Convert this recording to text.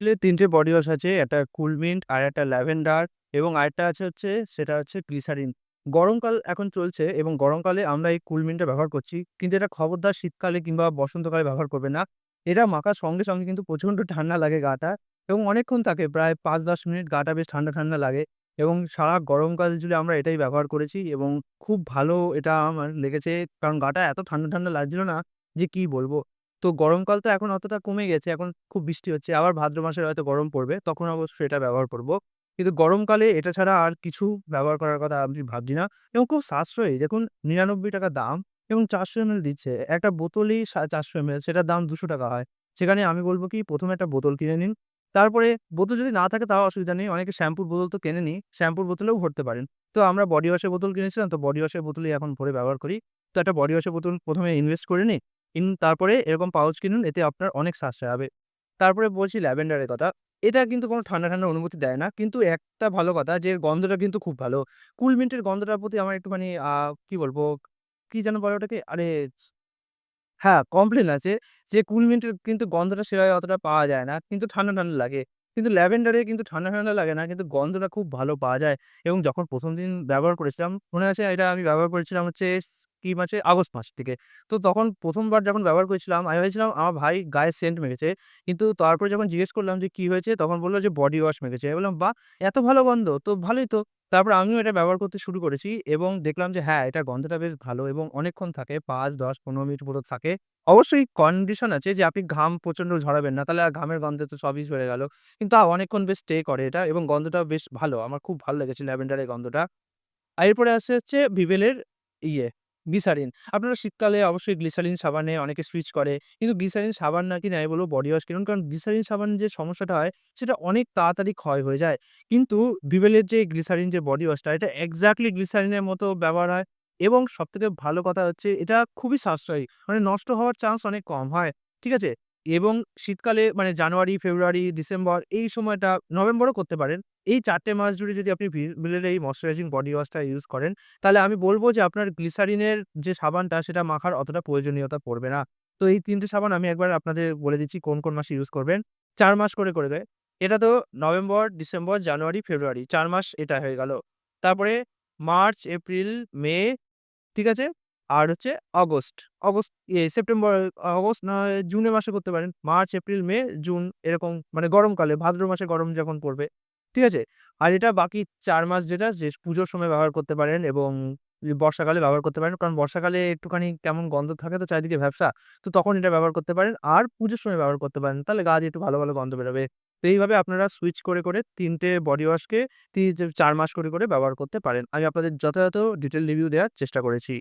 এ ৩ টে body wash আছে। একটা কুলমিন্ট, আর একটা ল্যাভেন্ডার এবং আরেকটা আছে হচ্ছে সেটা হচ্ছে গ্লিসারিন। গরমকাল এখন চলছে এবং গরমকালে আমরা এই কুলমিন্টটা ব্যবহার করছি। কিন্তু এটা খবরদার শীতকালে কিংবা বসন্তকালে ব্যবহার করবে না। এটা মাখার সঙ্গে, সঙ্গে কিন্তু প্রচণ্ড ঠান্ডা লাগে গাটা এবং অনেকক্ষণ থাকে প্রায় ৫-১০ মিনিট গাটা বেশ ঠান্ডা, ঠান্ডা লাগে এবং সারা গরমকাল জুড়ে আমরা এটাই ব্যবহার করেছি এবং খুব ভালো এটা আমার লেগেছে। কারণ গাটা এত ঠান্ডা, ঠান্ডা লাগছিল না যে কি বলব। তো গরমকাল তো এখন অতটা কমে গেছে। এখন খুব বৃষ্টি হচ্ছে। আবার ভাদ্র মাসে হয়তো গরম পড়বে। তখন অবশ্যই এটা ব্যবহার করব। কিন্তু গরমকালে এটা ছাড়া আর কিছু ব্যবহার করার কথা আমি ভাবছি না এবং খুব সাশ্রয়ী। দেখুন ৳৯৯ দাম এবং ৪০০ এমএল দিচ্ছে। একটা বোতলই ৪০০ এমএল সেটার দাম ৳২০০ হয়। সেখানে আমি বলব কি, প্রথমে একটা বোতল কিনে নিন। তারপরে বোতল যদি না থাকে তাও অসুবিধা নেই। অনেকে শ্যাম্পুর বোতল তো কেনেনই। শ্যাম্পুর বোতলেও ভরতে পারেন। তো আমরা বডি ওয়াশের বোতল কিনেছিলাম, তো বডি ওয়াশের বোতলেই এখন ভরে ব্যবহার করি। তো একটা বডি ওয়াশের বোতল প্রথমে ইনভেস্ট করে নিই। ইন তারপরে এরকম পাউচ কিনুন এতে আপনার অনেক সাশ্রয় হবে। তারপরে বলছি ল্যাভেন্ডারের কথা। এটা কিন্তু কোনো ঠান্ডা, ঠান্ডা অনুভূতি দেয় না। কিন্তু একটা ভালো কথা যে গন্ধটা কিন্তু খুব ভালো। কুলমিন্টের গন্ধটার প্রতি আমার একটুখানি কি বলব? কি যেন বলে ওটাকে? আরে হ্যাঁ, কমপ্লেন আছে যে কুলমিন্টের কিন্তু গন্ধটা সেভাবে অতটা পাওয়া যায় না। কিন্তু ঠান্ডা, ঠান্ডা লাগে। কিন্তু ল্যাভেন্ডারে কিন্তু ঠান্ডা, ঠান্ডা লাগে না। কিন্তু গন্ধটা খুব ভালো পাওয়া যায় এবং যখন প্রথম দিন ব্যবহার করেছিলাম, মনে আছে এটা আমি ব্যবহার করেছিলাম হচ্ছে কি মাসে? আগস্ট মাস থেকে। তো তখন প্রথমবার যখন ব্যবহার করেছিলাম, আমি ভেবেছিলাম আমার ভাই গায়ে সেন্ট মেখেছে। কিন্তু তারপরে যখন জিজ্ঞেস করলাম যে, "কি হয়েছে?" তখন বলল যে, "বডি ওয়াশ মেখেছে।" বললাম, "বাহ! এত ভালো গন্ধ! তো ভালোই তো।" তারপরে আমিও এটা ব্যবহার করতে শুরু করেছি এবং দেখলাম যে হ্যাঁ, এটার গন্ধটা বেশ ভালো এবং অনেকক্ষণ থাকে। ৫, ১০, ১৫ মিনিট পুরো থাকে। অবশ্যই কন্ডিশন আছে যে আপনি ঘাম প্রচণ্ড ঝরাবেন না। তাহলে ঘামের গন্ধে তো সবই সরে গেল। কিন্তু অনেকক্ষণ বেশ স্টে করে এটা এবং গন্ধটাও বেশ ভালো। আমার খুব ভালো লেগেছে ল্যাভেন্ডারের গন্ধটা। এরপরে আসছে হচ্ছে ভিভেলের ইয়ে গ্লিসারিন। আপনারা শীতকালে অবশ্যই গ্লিসারিন সাবানে অনেকে সুইচ করে। কিন্তু গ্লিসারিন সাবান না নেয় বলব বডি ওয়াশ কিনুন। কারণ গ্লিসারিন সাবান যে সমস্যাটা হয়, সেটা অনেক তাড়াতাড়ি ক্ষয় হয়ে যায়। কিন্তু বিবেলের যে গ্লিসারিন যে বডি ওয়াশটা এটা এক্স্যাক্টলি গ্লিসারিনের মতো ব্যবহার হয় এবং সবথেকে ভালো কথা হচ্ছে, এটা খুবই সাশ্রয়ী। মানে নষ্ট হওয়ার চান্স অনেক কম হয়। ঠিক আছে? এবং শীতকালে মানে জানুয়ারি, ফেব্রুয়ারি, ডিসেম্বর এই সময়টা নভেম্বরও করতে পারেন। এই চারটে মাস জুড়ে যদি আপনি ভিভেলের এই ময়েশ্চারাইজিং বডি ওয়াশটা ইউজ করেন, তাহলে আমি বলব যে আপনার গ্লিসারিনের যে সাবানটা সেটা মাখার অতটা প্রয়োজনীয়তা পড়বে না। তো এই তিনটে সাবান আমি একবার আপনাদের বলে দিচ্ছি কোন, কোন মাসে ইউজ করবেন। চার মাস করে, করে দেয়। এটা তো নভেম্বর, ডিসেম্বর, জানুয়ারি, ফেব্রুয়ারি চার মাস এটা হয়ে গেল। তারপরে মার্চ, এপ্রিল, মে, ঠিক আছে? আর হচ্ছে অগস্ট। অগস্ট সেপ্টেম্বর, অগস্ট না জুনের মাসে করতে পারেন। মার্চ, এপ্রিল, মে, জুন এরকম মানে গরমকালে ভাদ্র মাসে গরম যখন পড়বে। ঠিক আছে? আর এটা বাকি চার মাস যেটা যে পুজোর সময় ব্যবহার করতে পারেন এবং বর্ষাকালে ব্যবহার করতে পারেন। কারণ বর্ষাকালে একটুখানি কেমন গন্ধ থাকে তো চারিদিকে ব্যবসা তো তখন এটা ব্যবহার করতে পারেন। আর পুজোর সময় ব্যবহার করতে পারেন। তাহলে গা দিয়ে একটু ভালো, ভালো গন্ধ বেরোবে। তো এইভাবে আপনারা সুইচ করে, করে তিনটে বডি ওয়াশকে ৪ মাস করে, করে ব্যবহার করতে পারেন। আমি আপনাদের যথাযথ ডিটেল রিভিউ দেওয়ার চেষ্টা করেছি।